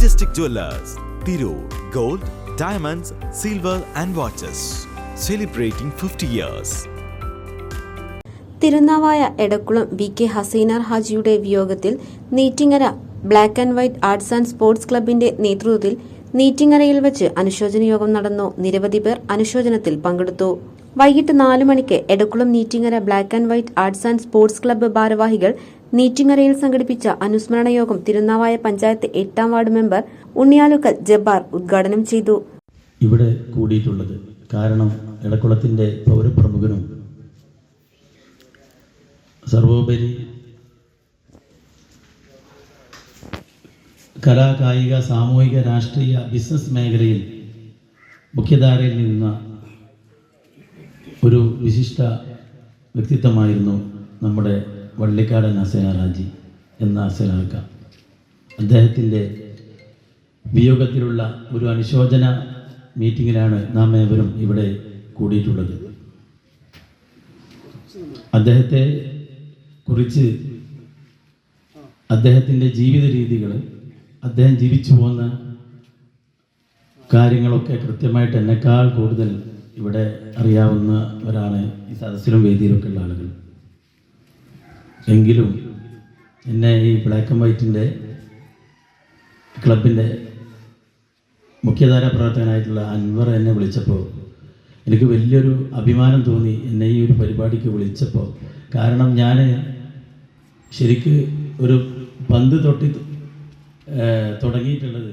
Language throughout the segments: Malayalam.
Majestic Jewellers Tirur gold diamonds silver and watches celebrating fifty years Tirunavaya Edakkulam V K Haseenar ഹാജിയുടെ വിയോഗത്തിൽ Neettingara black and white arts and sports ക്ലബിന്റെ നേതൃത്വത്തിൽ നീറ്റിങ്ങരയിൽ വെച്ച് അനുശോചന യോഗം നടന്നു നിരവധി പേർ അനുശോചനത്തിൽ പങ്കെടുത്തു. വൈകിട്ട് നാലു മണിക്ക് Edakkulam Neettingara black and white arts and sports club ഭാരവാഹികൾ നീറ്റിങ്ങരയിൽ സംഘടിപ്പിച്ച അനുസ്മരണ യോഗം തിരുനാവായ പഞ്ചായത്ത് എട്ടാം വാർഡ് മെമ്പർ ഉണ്ണിയാലുക്കൽ ജബ്ബാർ ഉദ്ഘാടനം ചെയ്തു. ഇവിടെ കൂടിയിട്ടുള്ളത് കാരണം എടക്കുളത്തിന്റെ പൗരപ്രമുഖനും സർവോപരി കലാ കായിക സാമൂഹിക രാഷ്ട്രീയ ബിസിനസ് മേഖലയിൽ മുഖ്യധാരയിൽ നിന്ന ഒരു വിശിഷ്ട വ്യക്തിത്വമായിരുന്നു നമ്മുടെ വള്ളിക്കാടൻ അസേനാറാജി എന്ന അസേനാർക്ക. അദ്ദേഹത്തിന്റെ വിയോഗത്തിലുള്ള ഒരു അനുശോചന മീറ്റിങ്ങിലാണ് നാം ഏവരും ഇവിടെ കൂടിയിട്ടുള്ളത്. അദ്ദേഹത്തെ കുറിച്ച് അദ്ദേഹത്തിന്റെ ജീവിത രീതികൾ അദ്ദേഹം ജീവിച്ചു പോകുന്ന കാര്യങ്ങളൊക്കെ കൃത്യമായിട്ട് എന്നെക്കാൾ കൂടുതൽ ഇവിടെ അറിയാവുന്നവരാണ് ഈ സദസ്സിലും വേദിയിലൊക്കെ ഉള്ള ആളുകൾ. എങ്കിലും എന്നെ ഈ ബ്ലാക്ക് ആൻഡ് വൈറ്റിന്റെ ക്ലബിന്റെ മുഖ്യധാര പ്രവർത്തകനായിട്ടുള്ള അൻവർ എന്നെ വിളിച്ചപ്പോൾ എനിക്ക് വലിയൊരു അഭിമാനം തോന്നി എന്നെ ഈ ഒരു പരിപാടിക്ക് വിളിച്ചപ്പോൾ കാരണം ഞാൻ ശരിക്ക് ഒരു പന്ത് തൊട്ടി തുടങ്ങിയിട്ടുള്ളത്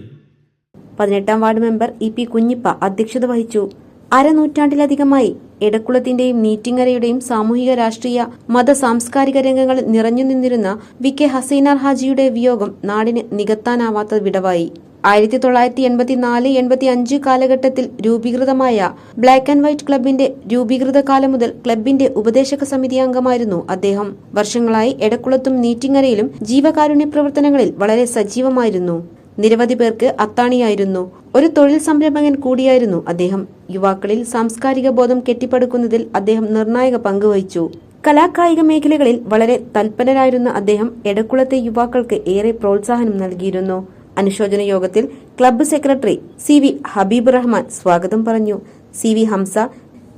പതിനെട്ടാം ward member E P Kunhippa അധ്യക്ഷത വഹിച്ചു. അരനൂറ്റാണ്ടിലധികമായി എടക്കുളത്തിന്റെയും നീറ്റിങ്ങരയുടെയും സാമൂഹിക രാഷ്ട്രീയ മത സാംസ്കാരിക രംഗങ്ങൾ നിറഞ്ഞു നിന്നിരുന്ന വി കെ ഹസീനാർ ഹാജിയുടെ വിയോഗം നാടിന് നികത്താനാവാത്ത വിടവായി. ആയിരത്തി തൊള്ളായിരത്തി എൺപത്തിനാല് എൺപത്തി അഞ്ച് കാലഘട്ടത്തിൽ രൂപീകൃതമായ ബ്ലാക്ക് ആൻഡ് വൈറ്റ് ക്ലബിന്റെ രൂപീകൃത കാലം മുതൽ ക്ലബിന്റെ ഉപദേശക സമിതി അംഗമായിരുന്നു അദ്ദേഹം. വർഷങ്ങളായി എടക്കുളത്തും നീറ്റിങ്ങരയിലും ജീവകാരുണ്യ പ്രവർത്തനങ്ങളിൽ വളരെ സജീവമായിരുന്നു. നിരവധി പേർക്ക് അത്താണിയായിരുന്നു. ഒരു തൊഴിൽ സംരംഭകൻ കൂടിയായിരുന്നു അദ്ദേഹം. യുവാക്കളിൽ സാംസ്കാരിക ബോധം കെട്ടിപ്പടുക്കുന്നതിൽ അദ്ദേഹം നിർണായക പങ്കുവഹിച്ചു കലാകായിക മേഖലകളിൽ വളരെ തൽപരരായിരുന്ന അദ്ദേഹം എടക്കുളത്തെ യുവാക്കൾക്ക് ഏറെ പ്രോത്സാഹനം നൽകിയിരുന്നു. അനുശോചന യോഗത്തിൽ club secretary C V Habeeb Rahman സ്വാഗതം പറഞ്ഞു. C V Hamza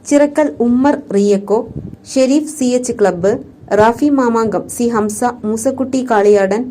Chirakkal Ummer Riyako Sharif C H club Rafi Mamankam C Hamza Moosakutty Kaliyadan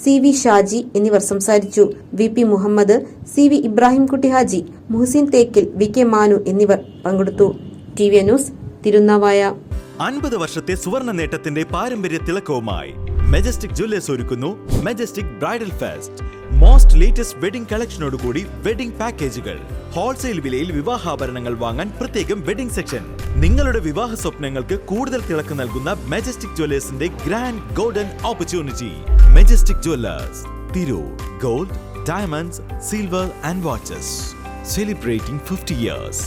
C V Shaji എന്നിവർ സംസാരിച്ചു. V P Muhammad C V Ibrahimkutty Haji Muhsin Thekkil V K Manu എന്നിവർ പങ്കെടുത്തു. T V news Tirunavaya. അൻപത് വർഷത്തെ സുവർണ നേട്ടത്തിന്റെ പാരമ്പര്യ തിളക്കവുമായി മെജസ്റ്റിക് ജ്വല്ലേഴ്സ് ഒരുക്കുന്നു Majestic bridal fest. Most latest wedding കളക്ഷനോടുകൂടി wedding പാക്കേജുകൾ. ഹോൾസെയിൽ വിലയിൽ വിവാഹാഭരണങ്ങൾ വാങ്ങാൻ പ്രത്യേകം വെഡിംഗ് സെക്ഷൻ. നിങ്ങളുടെ വിവാഹ സ്വപ്നങ്ങൾക്ക് കൂടുതൽ തിളക്ക് നൽകുന്ന Majestic ജ്വല്ലേഴ്സിന്റെ grand golden opportunity. Majestic Jewellers Tirur gold diamonds silver and watches celebrating fifty years